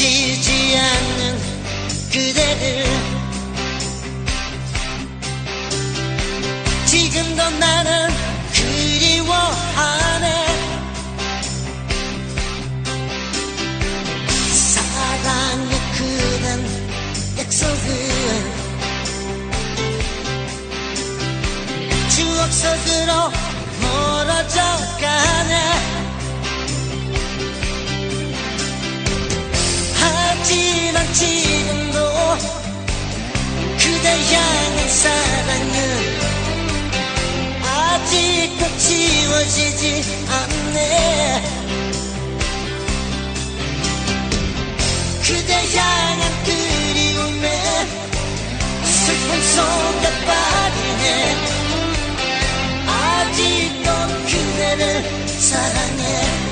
지지 않는 그대들. 지금도 나는 그리워하네. 사랑의 그댄 약속은 추억 속으로 지워지지 않네. 그대 향한 그리움에 슬픔 속에 빠지네. 아직도 그대를 사랑해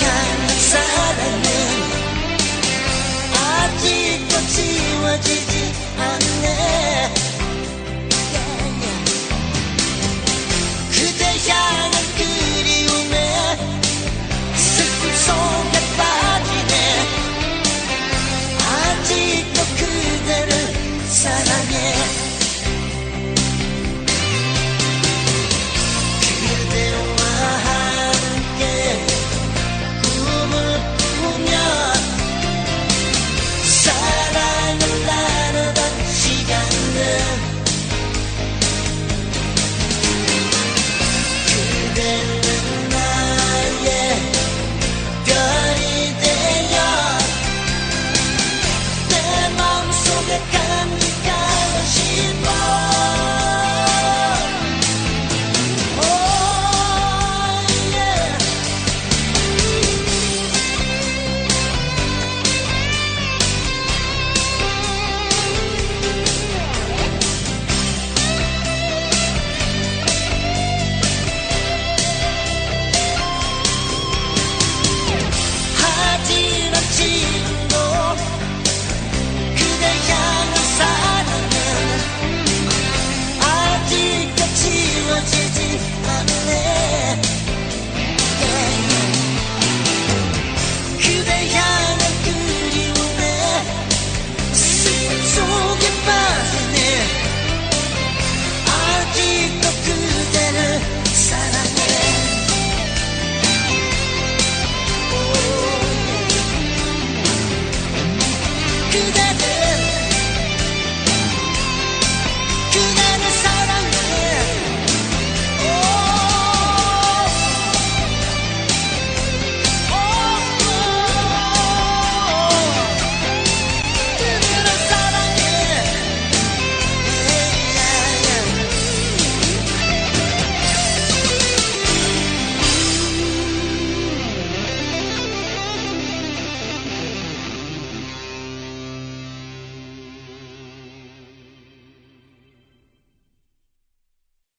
사랑은 아직도 지워지지 않네